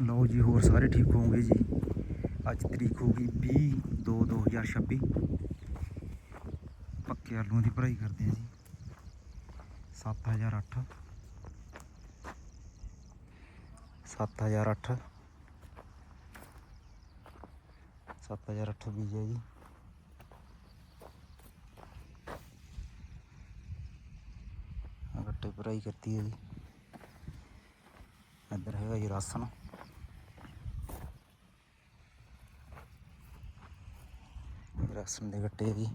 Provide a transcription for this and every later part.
ਲਓ ਜੀ, ਹੋਰ ਸਾਰੇ ਠੀਕ ਹੋਵੋਗੇ ਜੀ। ਅੱਜ ਤਰੀਕ ਹੋ ਹੋਗੀ 20 2 2026 ਪੱਕੇ ਆਲੂਆਂ ਦੀ ਭਰਾਈ ਕਰਦੇ ਆ ਜੀ। 7008 7008 7008 ਬੀਜ ਹੈ ਜੀ। ਆਹ ਗੱਟੇ ਭਰਾਈ ਕਰਤੀ ਹੈ ਜੀ। ਇੱਧਰ ਹੈਗਾ ਜੀ ਰਾਸਨ। ਇਹ ਰਾਸਨ ਦੇ ਗੱਟੇ ਆ ਜੀ।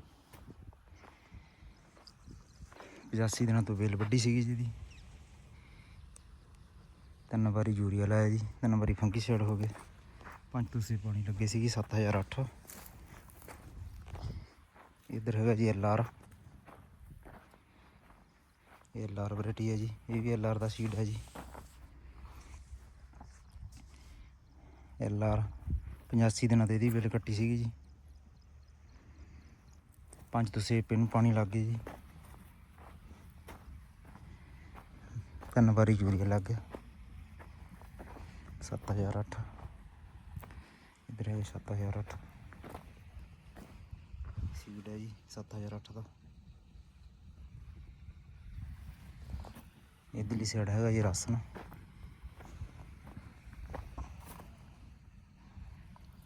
85 ਦਿਨਾਂ ਤੋਂ ਵੇਲ ਵੱਡੀ ਸੀਗੀ ਜੀ ਜਿਹਦੀ ਤਿੰਨ ਵਾਰੀ ਯੂਰੀਆ ਲਾਇਆ ਜੀ, ਤਿੰਨ ਵਾਰੀ ਫੰਗੀ ਸਾਈਡ ਹੋ ਗਏ। ਪੰਜ ਤੁਸੀਂ ਪਾਣੀ ਲੱਗੇ ਸੀਗੀ 7008 ਇੱਧਰ ਹੈਗਾ ਜੀ ਐਲ ਆਰ। ਇਹ ਐਲ ਆਰ ਵੈਰਾਈਟੀ ਹੈ ਜੀ, ਇਹ ਵੀ ਐਲ ਆਰ ਦਾ ਸੀਡ ਹੈ ਜੀ। ਐਲ ਆਰ 85 ਦਿਨਾਂ ਤੇ ਇਹਦੀ ਬਿੱਲ ਕੱਟੀ ਸੀਗੀ ਜੀ। ਪੰਜ ਤੋਂ ਛੇ ਪਿੰਨ ਪਾਣੀ ਲੱਗ ਗਏ ਜੀ। ਤਿੰਨ ਵਾਰੀ ਯੂਰੀਆ ਲੱਗ ਗਿਆ। 7008 ਇਧਰ ਹੈ 7008 ਸੀਡ ਹੈ ਜੀ 7008 ਦਾ। ਇਧਰਲੀ ਸਾਈਡ ਹੈਗਾ ਜੀ ਰਸਨ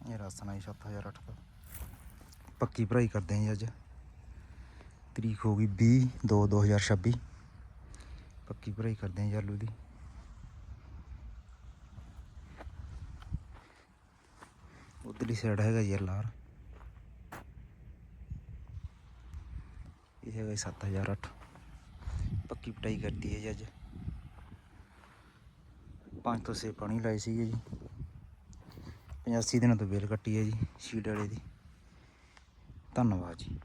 ਇਹ ਰਸਨ ਹੈ ਜੀ 7008 ਦਾ। ਪੱਕੀ ਭਰਾਈ ਕਰਦੇ ਹਾਂ ਜੀ ਅੱਜ। ਤਰੀਕ ਹੋ ਗਈ 20 2 2026 ਪੱਕੀ ਭਰਾਈ ਕਰਦੇ ਹਾਂ ਜੀ ਦੀ। ਉਧਰਲੀ ਸਾਈਡ ਹੈਗਾ ਜੀ ਲਾਰ। ਇਹ ਹੈਗਾ ਜੀ 7008 ਪੱਕੀ ਪਟਾਈ ਕਰਦੀ ਹੈ ਜੀ ਅੱਜ। ਪੰਜ ਤੋਂ ਛੇ ਪਾਣੀ ਲਾਏ ਸੀਗੇ ਜੀ। 85 ਦਿਨਾਂ ਤੋਂ ਬੇਲ ਕੱਟੀ ਹੈ ਜੀ ਸ਼ੀਡ ਵਾਲੇ ਦੀ। ਧੰਨਵਾਦ ਜੀ।